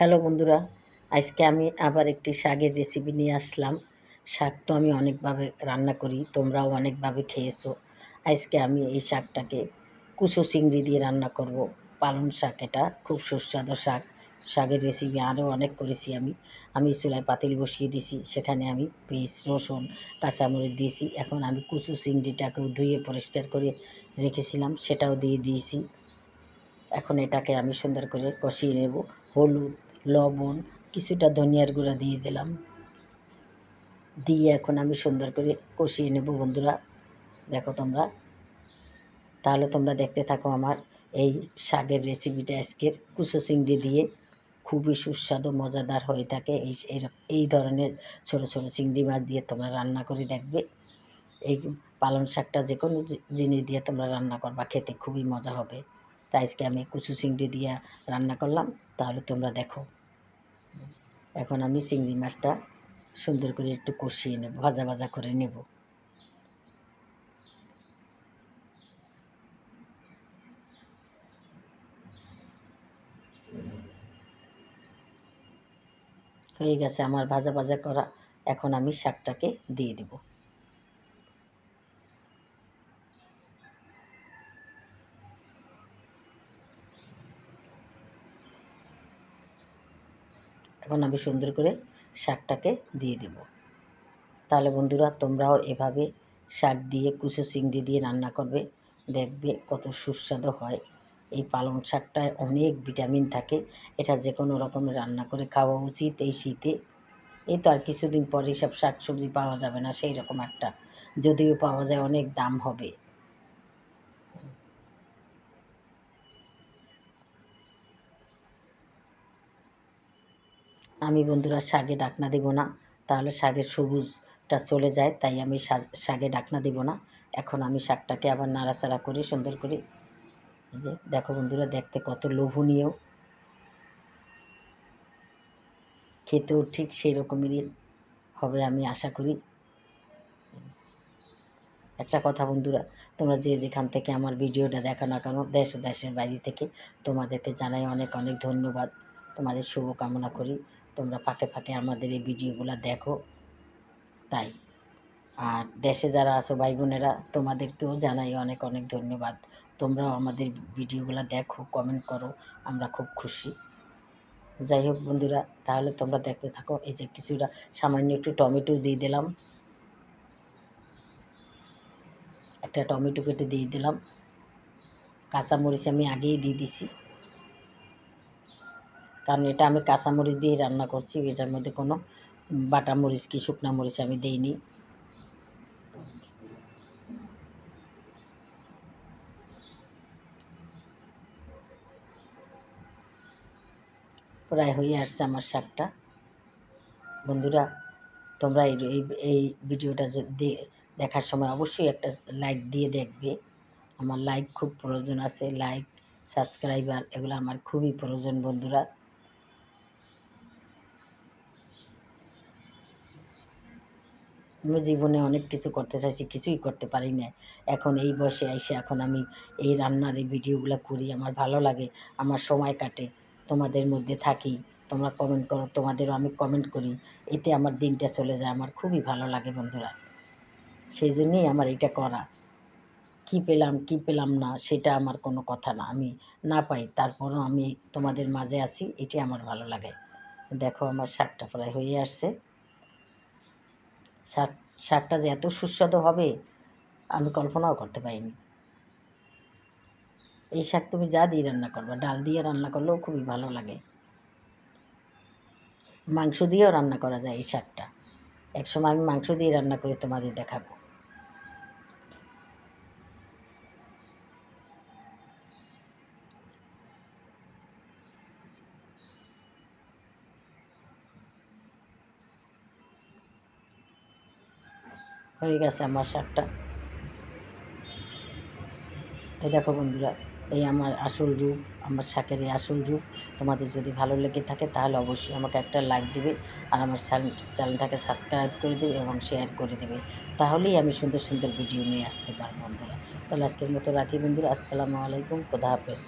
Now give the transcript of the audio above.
Hello বন্ধুরা, আজকে আমি আবার একটি শাকের রেসিপি নিয়ে আসলাম। শাক তো আমি অনেকভাবে রান্না করি, তোমরাও অনেকভাবে খেয়েছো। আজকে আমি এই শাকটাকে কুচো চিংড়ি দিয়ে রান্না করব। পালং শাক এটা, খুব সুস্বাদু শাক। শাকের রেসিপি আরও অনেক করেছি আমি। আমি চুলায় পাতিল বসিয়ে দিছি, সেখানে আমি পেঁয়াজ, রসুন, কাঁচামরিচ দিয়েছি। এখন আমি কুচু চিংড়িটাকেও ধুয়ে পরিষ্কার করে রেখেছিলাম, সেটাও দিয়ে দিয়েছি। এখন এটাকে আমি সুন্দর করে কষিয়ে নেব। হলুদ লবণ, কিছুটা ধনিয়ার গুঁড়া দিয়ে দিলাম। দিয়ে এখন আমি সুন্দর করে কষিয়ে নেব বন্ধুরা। দেখো তোমরা। তাহলে তোমরা দেখতে থাকো আমার এই শাকের রেসিপিটা আজকের। কুচো চিংড়ি দিয়ে খুবই সুস্বাদু, মজাদার হয়ে থাকে এই এই ধরনের ছোট ছোট চিংড়ি মাছ দিয়ে তোমরা রান্না করে দেখবে। এই পালং শাকটা যে কোনো জিনিস দিয়ে তোমরা রান্না করবা, খেতে খুবই মজা হবে। তাই আজকে আমি কুচু চিংড়ি দিয়ে রান্না করলাম। তাহলে তোমরা দেখো। এখন আমি চিংড়ি মাছটা সুন্দর করে একটু কষিয়ে নেব, ভাজা ভাজা করে নেব। হয়ে গেছে আমার ভাজা ভাজা করা, এখন আমি শাকটাকে দিয়ে দেবো। এখন আমি সুন্দর করে শাকটাকে দিয়ে দেব। তাহলে বন্ধুরা, তোমরাও এভাবে শাক দিয়ে, কুচো চিংড়ি দিয়ে রান্না করবে। দেখবে কত সুস্বাদু হয়। এই পালং শাকটায় অনেক ভিটামিন থাকে। এটা যে কোনো রকমের রান্না করে খাওয়া উচিত এই শীতে। এই তো আর কিছুদিন পরে সব শাক সবজি পাওয়া যাবে না সেই রকম একটা। যদিও পাওয়া যায় অনেক দাম হবে। আমি বন্ধুরা শাকে ডাকনা দেব না। তাহলে শাকের সবুজটা চলে যায়, তাই আমি শাকে ডাকনা দেব না। এখন আমি শাকটাকে আবার নাড়াচাড়া করে, সুন্দর করে। এই যে, দেখো বন্ধুরা, দেখতে কত লোভনীয়। খেতেও ঠিক সেই রকমেরই হবে আমি আশা করি। একটা কথা বন্ধুরা, তোমরা যে যেখান থেকে আমার ভিডিওটা দেখো না কেন, দেশ ও দেশের বাইরে থেকে তোমাদেরকে জানাই অনেক অনেক ধন্যবাদ। তোমাদের শুভকামনা করি। তোমরা ফাঁকে ফাঁকে আমাদের এই ভিডিওগুলো দেখো। তাই। আর দেশে যারা আছো ভাই বোনেরা তোমাদেরকেও জানাই অনেক অনেক ধন্যবাদ। তোমরাও আমাদের ভিডিওগুলো দেখো কমেন্ট করো, আমরা খুব খুশি। যাই হোক বন্ধুরা, তাহলে তোমরা দেখতে থাকো। এই যে কিছুটা সামান্য একটু টমেটো দিয়ে দিলাম। একটা টমেটো কেটে দিয়ে দিলাম। কাঁচামরিচ আমি আগেই দিয়ে দিছি। কারণ এটা আমি কাঁচামরিচ দিয়ে রান্না করছি, এটার মধ্যে কোনো বাটা মরিচ কি শুকনা মরিচ আমি দিইনি। প্রায় হয়ে আসছে আমার শাকটা। বন্ধুরা, তোমরা এই এই ভিডিওটা দেখার সময় অবশ্যই একটা লাইক দিয়ে দেখবে। আমার লাইক খুব প্রয়োজন আছে, লাইক, সাবস্ক্রাইবার, এগুলো আমার খুবই প্রয়োজন বন্ধুরা। আমি জীবনে অনেক কিছু করতে চাইছি, কিছুই করতে পারি না এখন এই বয়সে এসে এখন আমি এই রান্নার এই ভিডিওগুলো করি, আমার ভালো লাগে, আমার সময় কাটে, তোমাদের মধ্যে থাকি, তোমরা কমেন্ট করো, তোমাদেরও আমি কমেন্ট করি, এতে আমার দিনটা চলে যায়, আমার খুবই ভালো লাগে বন্ধুরা। সেই জন্যই আমার এটা করা। কি পেলাম কি পেলাম না, সেটা আমার কোনো কথা না, আমি না পাই, তারপরও আমি তোমাদের মাঝে আছি এটি আমার ভালো লাগে। দেখো আমার শাকটা প্রায় হয়ে আসছে। শাক, শাকটা যে এত সুস্বাদু হবে, আমি কল্পনাও করতে পারিনি। এই শাক তুমি যা দিয়ে রান্না করবে, ডাল দিয়ে রান্না করলেও খুবই ভালো লাগে। মাংস দিয়েও রান্না করা যায় এই শাকটা। একসময় আমি মাংস দিয়ে রান্না করে তোমাদের দেখাবো। হয়ে গেছে আমার শাকটা এই দেখো বন্ধুরা, এই আমার আসল রূপ, আমার শাকের এই আসল রূপ। তোমাদের যদি ভালো লেগে থাকে তাহলে অবশ্যই আমাকে একটা লাইক দেবে আর আমার চ্যানেলটাকে সাবস্ক্রাইব করে দেবে এবং শেয়ার করে দেবে। তাহলেই আমি সুন্দর সুন্দর ভিডিও নিয়ে আসতে পারব বন্ধুরা। তাহলে আজকের মতো রাখি বন্ধুরা। আসসালামু আলাইকুম। খোদা হাফেজ।